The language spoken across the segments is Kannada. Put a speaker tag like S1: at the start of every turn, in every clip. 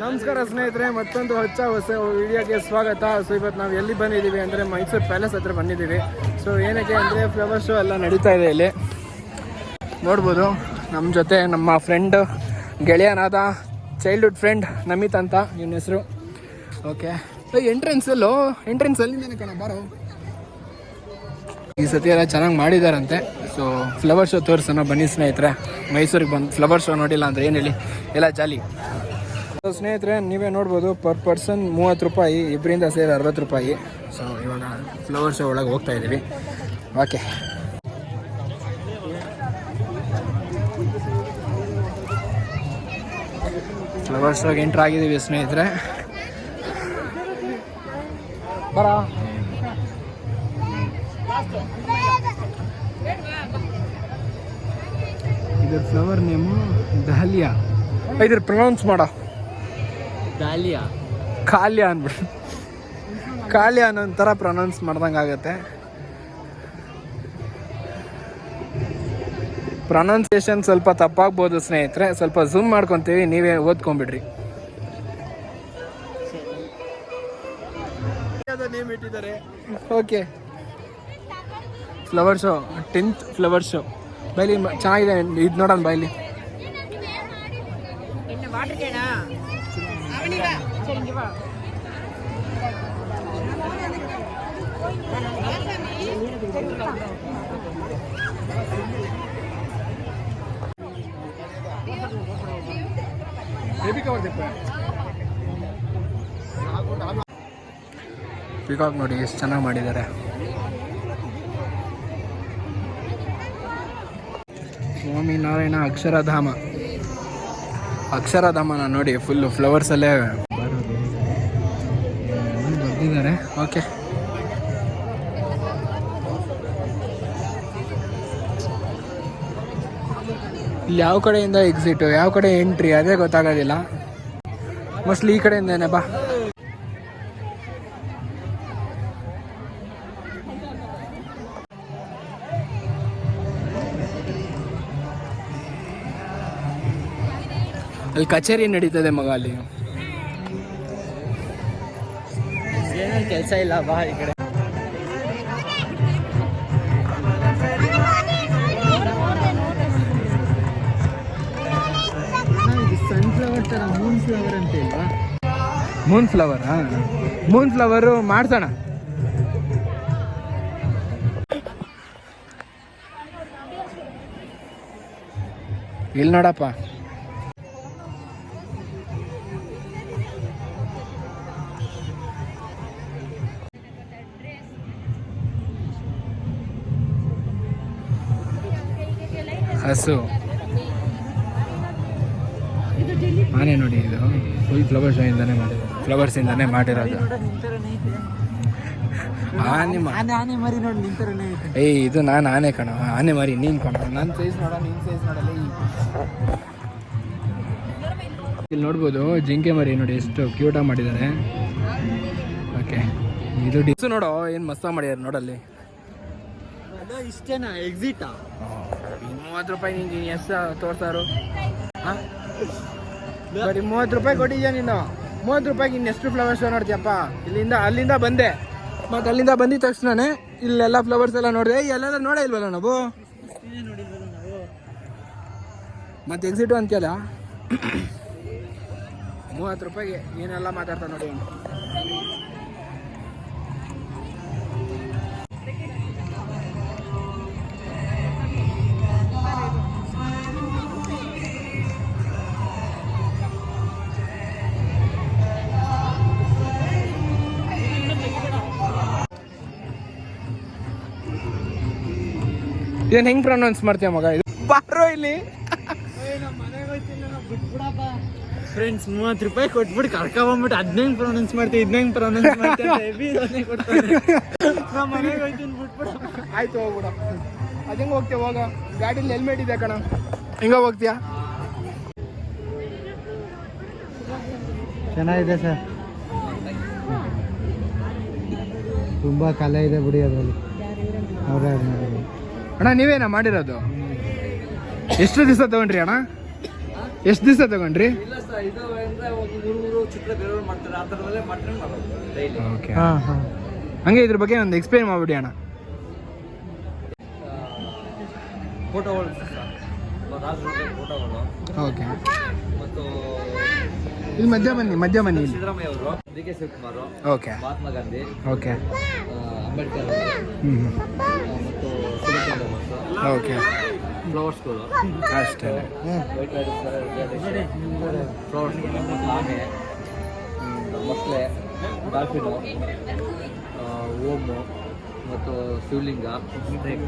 S1: ನಮಸ್ಕಾರ ಸ್ನೇಹಿತರೆ, ಮತ್ತೊಂದು ಹೊಚ್ಚ ಹೊಸ ವಿಡಿಯೋಗೆ ಸ್ವಾಗತ. ಸೊ ಇವತ್ತು ನಾವು ಎಲ್ಲಿ ಬಂದಿದ್ದೀವಿ ಅಂದರೆ ಮೈಸೂರು ಪ್ಯಾಲೇಸ್ ಹತ್ರ ಬಂದಿದ್ದೀವಿ. ಸೊ ಏನಕ್ಕೆ ಅಂದರೆ ಫ್ಲವರ್ ಶೋ ಎಲ್ಲ ನಡೀತಾ ಇದೆ ಇಲ್ಲಿ. ನೋಡ್ಬೋದು ನಮ್ಮ ಜೊತೆ ನಮ್ಮ ಫ್ರೆಂಡ್ ಗೆಳೆಯನಾದ ಚೈಲ್ಡ್ಹುಡ್ ಫ್ರೆಂಡ್ ನಮಿತ್ ಅಂತ ಇವನ ಹೆಸರು? ಓಕೆ ಸೊ ಎಂಟ್ರೆನ್ಸಲ್ಲೂ ಎಂಟ್ರೆನ್ಸಲ್ಲಿ ಕಣ, ಬಾರೋ. ಈ ಸತಿ ಎಲ್ಲ ಚೆನ್ನಾಗಿ ಮಾಡಿದಾರಂತೆ. ಸೊ ಫ್ಲವರ್ ಶೋ ತೋರಿಸೋಣ ಬನ್ನಿ ಸ್ನೇಹಿತರೆ. ಮೈಸೂರಿಗೆ ಬಂದು ಫ್ಲವರ್ ಶೋ ನೋಡಿಲ್ಲ ಅಂದರೆ ಏನು ಹೇಳಿ? ಎಲ್ಲ ಜಾಲಿ. ಸ್ನೇಹಿತರೆ ನೀವೇ ನೋಡ್ಬೋದು ಪರ್ ಪರ್ಸನ್ ಮೂವತ್ತು ರೂಪಾಯಿ ಇಬ್ಬರಿಂದ ಸೇರಿ ಅರವತ್ತು ರೂಪಾಯಿ. ಸೊ ಇವಾಗ ಫ್ಲವರ್ಸ್ ಶೋ ಒಳಗೆ ಹೋಗ್ತಾ ಇದ್ದೀವಿ ಓಕೆ ಫ್ಲವರ್ಸ್ ಶೋಗೆ ಎಂಟ್ರ್ ಆಗಿದ್ದೀವಿ ಸ್ನೇಹಿತರೆ. ಬರ. ಇದ್ರ ಫ್ಲವರ್ ನೇಮು ದಹಲಿಯಾ ಇದ್ರ ಪ್ರೊನೌನ್ಸ್ ಮಾಡೋ.
S2: ಡಾಲಿಯಾ
S1: ಕಾಲ್ಯ ಅಂದ್ಬಿಟ್ಟು ಕಾಲ್ಯ ಅನ್ನೋ ಥರ ಪ್ರೊನೌನ್ಸ್ ಮಾಡ್ದಂಗೆ ಆಗುತ್ತೆ. ಪ್ರೊನೌನ್ಸಿಯೇಷನ್ ಸ್ವಲ್ಪ ತಪ್ಪಾಗ್ಬೋದು ಸ್ನೇಹಿತರೆ. ಸ್ವಲ್ಪ ಝೂಮ್ ಮಾಡ್ಕೊತೀವಿ ನೀವೇ ಓದ್ಕೊಂಬಿಡ್ರಿ. Okay flower show tenth flower show ಬೈಲಿ ಚೆನ್ನಾಗಿದೆ. ಇದು ನೋಡೋಣ ಬೈಲಿ ಪಿಕಾಕ್ ನೋಡಿ ಎಷ್ಟು ಚೆನ್ನಾಗಿ ಮಾಡಿದ್ದಾರೆ. ಸ್ವಾಮಿ ನಾರಾಯಣ ಅಕ್ಷರಧಾಮ. ಅಕ್ಷರಧಾಮನ ನೋಡಿ ಫುಲ್ಲು ಫ್ಲವರ್ಸಲ್ಲೇ ಬರ್ದಿದ್ದಾರೆ. ಓಕೆ ಇಲ್ಲಿ ಯಾವ ಕಡೆಯಿಂದ ಎಕ್ಸಿಟು ಯಾವ ಕಡೆ ಎಂಟ್ರಿ ಅದೇ ಗೊತ್ತಾಗೋದಿಲ್ಲ. ಮೋಸ್ಟ್ಲಿ ಈ ಕಡೆಯಿಂದನೇ ಬಾ. ಅಲ್ಲಿ ಕಚೇರಿ ನಡೀತದೆ ಮಗ ಅಲ್ಲಿ?
S2: ಏನೇನು ಕೆಲಸ ಇಲ್ಲ ಬಾ ಈ ಕಡೆ. ಸನ್ಫ್ಲವರ್ ಥರ ಮೂನ್ ಫ್ಲವರ್ ಅಂತ ಇಲ್ವಾ
S1: ಮೂನ್ ಫ್ಲವರ್ ಮೂನ್ ಫ್ಲವರು ಮಾಡ್ಸೋಣ. ಇಲ್ಲಿ ನೋಡಪ್ಪ. ಹಸು. ಆನೆ ನೋಡಿ ಇದು. ಫುಲ್ ಫ್ಲವರ್ ಶೋ ಇಂದಾನೆ ಮಾಡಿರೋದು. ಫ್ಲವರ್ಸ್ ಇಂದಾನೆ ಮಾಡಿರೋದು. ಆನೆ
S2: ಆನೆ ಮರಿ ನೋಡಿ ನಿಂತರನೇ
S1: ಏಯ್ ಇದು ನಾನು ಆನೆ ಕಣ. ಆನೆ ಮರಿ ನೀನ್ ಕಣ. ನನ್ನ ಸೈಜ್ ನೋಡ ನಿನ್ ಸೈಜ್ ನೋಡಲ್ಲ ಇಲ್ಲಿ ನೋಡ್ಬೋದು ಜಿಂಕೆ ಮರಿ ನೋಡಿ ಎಷ್ಟು ಕ್ಯೂಟಾಗಿ ಮಾಡಿದ್ದಾರೆ ಓಕೆ ಇದು ಡಿಸ್ ನೋಡೋ ಏನು ಮಸ್ತ ಮಾಡಿದ್ದಾರೆ ನೋಡಲ್ಲಿ.
S2: ಇಷ್ಟೇನಾ? ಎಕ್ಸಿಟಾ
S1: ಮೂವತ್ತು ರೂಪಾಯಿ ನಿಂಗೆ ಎಷ್ಟು ತೋರ್ಸಾರು. ಹಾಂ? ಬರೀ ಮೂವತ್ತು ರೂಪಾಯಿ ಕೊಟ್ಟಿದ್ಯಾ ನೀನು? ಮೂವತ್ತು ರೂಪಾಯಿಗೆ ಇನ್ನು ಎಷ್ಟು ಫ್ಲವರ್ಸ್ ನೋಡ್ತೀಯಪ್ಪ? ಇಲ್ಲಿಂದ ಅಲ್ಲಿಂದ ಬಂದೆ. ಮತ್ತು ಅಲ್ಲಿಂದ ಬಂದಿದ ತಕ್ಷಣನೇ ಇಲ್ಲೆಲ್ಲ ಫ್ಲವರ್ಸ್ ಎಲ್ಲ ನೋಡಿದೆ. ಎಲ್ಲೆಲ್ಲ ನೋಡೇ ಇಲ್ವಲ್ಲ ನಾವು? ಮತ್ತೆ ಅಂತ ಅಂತೀಯಲ್ಲ? ಮೂವತ್ತು ರೂಪಾಯಿಗೆ ಏನೆಲ್ಲ ಮಾತಾಡ್ತಾ ನೋಡಿ. ಇದನ್ನ ಹೆಂಗ್ ಪ್ರೊನೌನ್ಸ್ ಮಾಡ್ತೀಯ ಮಗ ಇದು? ಬಾರೋ ಇಲ್ಲಿ.
S2: ಫ್ರೆಂಡ್ಸ್ ಮೂವತ್ತು ರೂಪಾಯಿ ಕೊಟ್ಬಿಟ್ಟು ಕರ್ಕೊಂಬಂದ್ಬಿಟ್ಟು ಹದಿನೈದು ಪ್ರೊನೌನ್ಸ್ ಮಾಡ್ತೀವಿ ಇದನ್ನಂಗೆ ಪ್ರೊನೌನ್ಸ್ ಮಾಡ್ತೀವಿ ನಮ್ಮ ಮನೆಗೆ ಹೋಯ್ತೀನಿ ಬಿಟ್ಬಿಡ.
S1: ಆಯ್ತು ಹೋಗ್ಬಿಡ. ಅದು ಹೆಂಗೆ ಹೋಗ್ತೀಯ ಹೋಗ ಗಾಡೀಲಿ ಹೆಲ್ಮೆಟ್ ಇದೆ ಕಣ. ಹೆಂಗ ಹೋಗ್ತೀಯಾ?
S2: ಚೆನ್ನಾಗಿದೆ ಸರ್. ತುಂಬ ಕಲೆ ಇದೆ ಬಿಡಿ ಅದರಲ್ಲಿ. ಅವರೇ
S1: ಅಣ್ಣ ನೀವೇನ ಮಾಡಿರೋದು? ಎಷ್ಟು ದಿವಸ ತಗೊಂಡ್ರಿ ಅಣ್ಣ? ಎಷ್ಟು ದಿವಸ ತಗೊಂಡ್ರಿ? ಓಕೆ.
S2: ಹಾಂ ಹಾಂ.
S1: ಹಂಗೆ ಇದ್ರ ಬಗ್ಗೆ ಒಂದು ಎಕ್ಸ್ಪ್ಲೈನ್ ಮಾಡ್ಬಿಡಿ ಅಣ್ಣ.
S3: ಫೋಟೋಗಳು
S1: ಓಕೆ.
S3: ಮತ್ತು
S1: ಇಲ್ಲಿ ಮಧ್ಯ ಬನ್ನಿ ಮಧ್ಯ ಬನ್ನಿ
S3: ಸಿದ್ದರಾಮಯ್ಯ ಅವರು D K Shivakumar
S1: okay.
S3: Mahatma Gandhi
S1: okay.
S3: Ambedkar ಅವರು
S1: ಹ್ಞೂ
S3: ಆ, ಮತ್ತು ಸುಭಾಷ್ ಚಂದ್ರ ಬೋಸ್
S1: ಓಕೆ.
S3: ಫ್ಲವರ್ಸ್ಗಳು.
S1: ಅಷ್ಟೇ.
S3: ವೈಟ್ ಫ್ಲವರ್ಸ್ ಮತ್ತು ಆಮೆ ಹ್ಮ್, ಮೊಸಳೆ ಡಾಲ್ಫಿನು ಓಮು ಮತ್ತು ಶಿವಲಿಂಗ ಸ್ನೇಕ್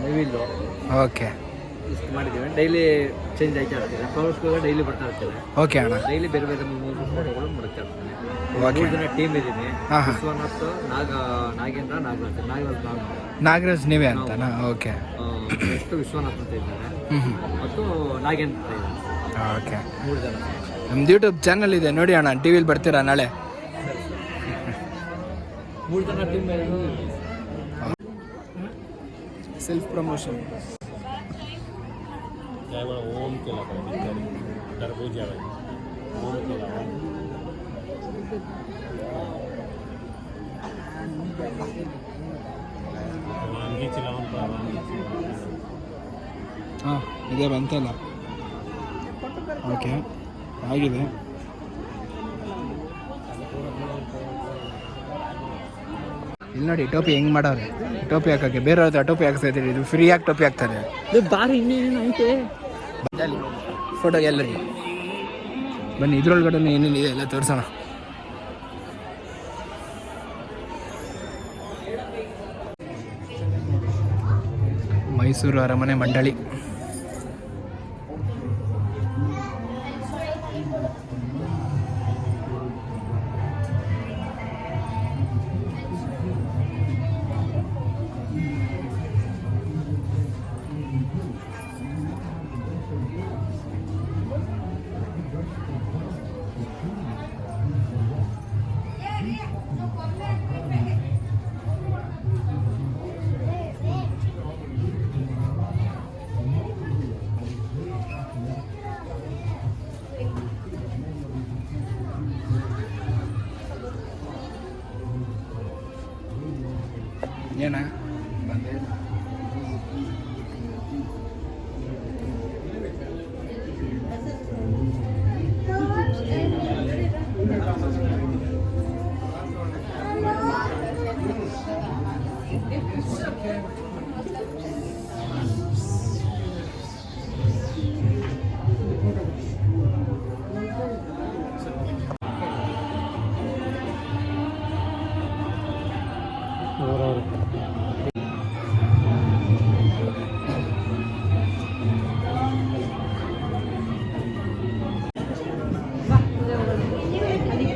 S3: ನವಿಲು.
S1: ಓಕೆ.
S3: ಇಷ್ಟು ಮಾಡಿದ್ದೀವಿ. ಡೈಲಿ ಚೇಂಜ್ ಆಯ್ತಾ ಇರ್ತೀವಿ ಫ್ಲವರ್ಸ್ಗಳು ಡೈಲಿ ಬರ್ತಾ ಇರ್ತಾರೆ
S1: ಓಕೆ ಅಣ್ಣ.
S3: ಡೈಲಿ ಬೇರೆ ಬೇರೆ ಮೂರು ಫೋಟೋಗಳು ಮಾಡ್ತಾ ಇರ್ತೀನಿ
S1: ಓಕೆ.
S3: ಮೂರು ಜನ ಟೀಮ್ ಇದ್ದೀನಿ. ವಿಶ್ವನಾಥ್ ನಾಗ ನಾಗೇಂದ್ರ ನಾಗರಾಜ್ ನಾಗರಾಜ್ ನಾನು
S1: ನಾಗರಾಜ್ ನೀವೇ ಅಂತನಾ? ಓಕೆ
S3: ಅಂತ
S1: ಓಕೆ
S3: ನಮ್ಮ
S1: ನಮ್ದು ಯೂಟ್ಯೂಬ್ ಚಾನಲ್ ಇದೆ ನೋಡಿ ಅಣ್ಣ ಟಿ ವಿಲಿ ಬರ್ತೀರಾ ನಾಳೆ?
S4: ಸೆಲ್ಫ್ ಪ್ರಮೋಷನ್ ಓಂ ಕೆಲ ಓಂ ಕೆಲ
S1: ಹಾಂ ಇದೇ ಬಂತಲ್ಲ. ಓಕೆ ಆಗಿದೆ. ಇಲ್ಲಿ ನೋಡಿ ಟೋಪಿ ಹೆಂಗೆ ಮಾಡೋರೆ ಟೋಪಿ ಹಾಕೋಕ್ಕೆ ಬೇರೆ ಹತ್ರ ಟೋಪಿ ಹಾಕ್ತಾ ಇದ್ದೀರಿ ಇದು ಫ್ರೀಯಾಗಿ ಟೋಪಿ ಹಾಕ್ತಾರೆ.
S2: ಬಾರಿ ಇನ್ನೇನು ಐತೆ?
S1: ಫೋಟೋ ಗ್ಯಾಲರಿ ಬನ್ನಿ ಇದ್ರೊಳಗಡೆ ಏನೇನು ಇದೆ ಎಲ್ಲ ತೋರಿಸೋಣ. ಮೈಸೂರು ಅರಮನೆ ಮಂಡಳಿ. mañana. Thank you.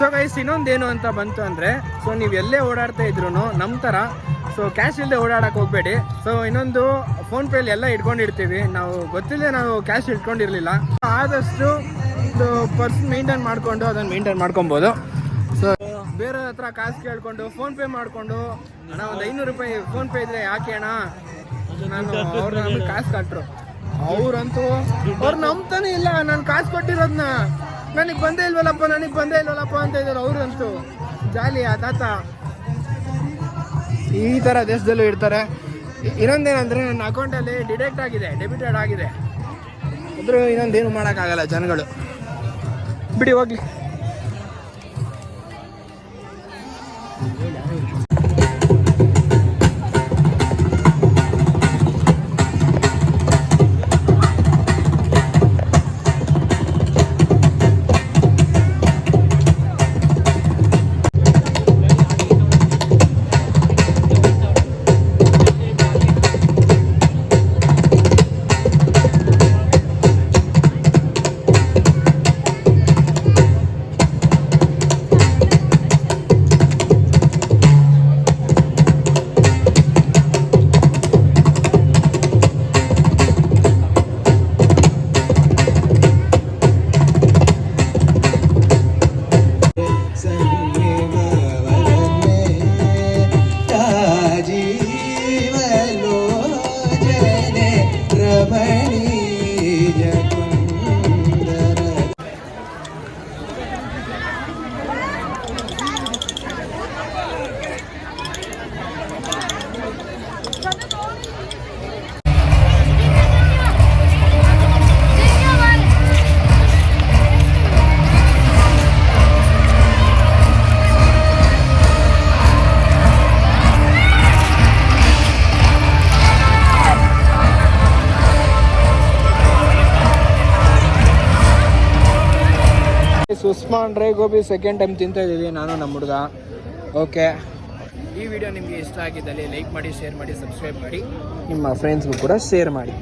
S1: So guys ಇನ್ನೊಂದೇನು ಅಂತ ಬಂತು ಅಂದರೆ ಸೊ ನೀವು ಎಲ್ಲೇ ಓಡಾಡ್ತಾ ಇದ್ರು ನಮ್ಮ ಥರ ಸೊ ಕ್ಯಾಶ್ ಇಲ್ಲದೆ ಓಡಾಡಕ್ಕೆ ಹೋಗಬೇಡಿ. ಸೊ ಇನ್ನೊಂದು ಫೋನ್ಪೇಲಿ ಎಲ್ಲ ಇಟ್ಕೊಂಡಿರ್ತೀವಿ. ನಾವು ಗೊತ್ತಿಲ್ಲದೆ ನಾವು ಕ್ಯಾಶ್ ಇಟ್ಕೊಂಡಿರಲಿಲ್ಲ. ಆದಷ್ಟು ಒಂದು ಪರ್ಸ್ ಮೇಂಟೈನ್ ಮಾಡ್ಕೊಂಡು ಅದನ್ನು ಮೇಂಟೈನ್ ಮಾಡ್ಕೊಬೋದು. ಸೊ ಬೇರೆ ಹತ್ರ ಕಾಸು ಕೇಳ್ಕೊಂಡು ಫೋನ್ ಪೇ ಮಾಡಿಕೊಂಡು, ಅಣ್ಣ ಒಂದು ಐನೂರು ರೂಪಾಯಿ ಫೋನ್ ಪೇ ಇದ್ರೆ ಯಾಕೆ ಅಣ್ಣ? ನಾನು ಅವ್ರು ನಮಗೆ ಕಾಸು ಕಟ್ಟರು ಅವ್ರಂತೂ, ಅವ್ರು ನಂಬ್ತಾನೆ ಇಲ್ಲ, ನಾನು ಕಾಸು ಕೊಟ್ಟಿರೋದನ್ನ ನನಗೆ ಬಂದೇ ಇಲ್ವಲ್ಲಪ್ಪ, ನನಗೆ ಬಂದೇ ಇಲ್ವಲ್ಲಪ್ಪ ಅಂತ ಇದ್ದಾರೆ ಅವ್ರಂತೂ. ಜಾಲಿ ಆ ತಾತ. ಈ ಥರ ದೇಶದಲ್ಲೂ ಇರ್ತಾರೆ. ಇನ್ನೊಂದೇನಂದರೆ ನನ್ನ ಅಕೌಂಟಲ್ಲಿ ಡಿಡೆಕ್ಟ್ ಆಗಿದೆ ಡೆಬಿಟೆಡ್ ಆಗಿದೆ. ಆದರೂ ಇನ್ನೊಂದೇನು ಮಾಡೋಕ್ಕಾಗಲ್ಲ ಜನಗಳು. ಬಿಡಿ, ಹೋಗ್ಲಿ. Usman dry gobi second time ತಿಂತಾ ಇದ್ದೀವಿ ನಾನು ನಮ್ಮ ಹುಡುಗ. ಓಕೆ ಈ ವಿಡಿಯೋ ನಿಮಗೆ ಇಷ್ಟ ಆಗಿದ್ದಲ್ಲಿ ಲೈಕ್ ಮಾಡಿ ಶೇರ್ ಮಾಡಿ ಸಬ್ಸ್ಕ್ರೈಬ್ ಮಾಡಿ. ನಿಮ್ಮ ಫ್ರೆಂಡ್ಸ್ಗೂ ಕೂಡ ಶೇರ್ ಮಾಡಿ.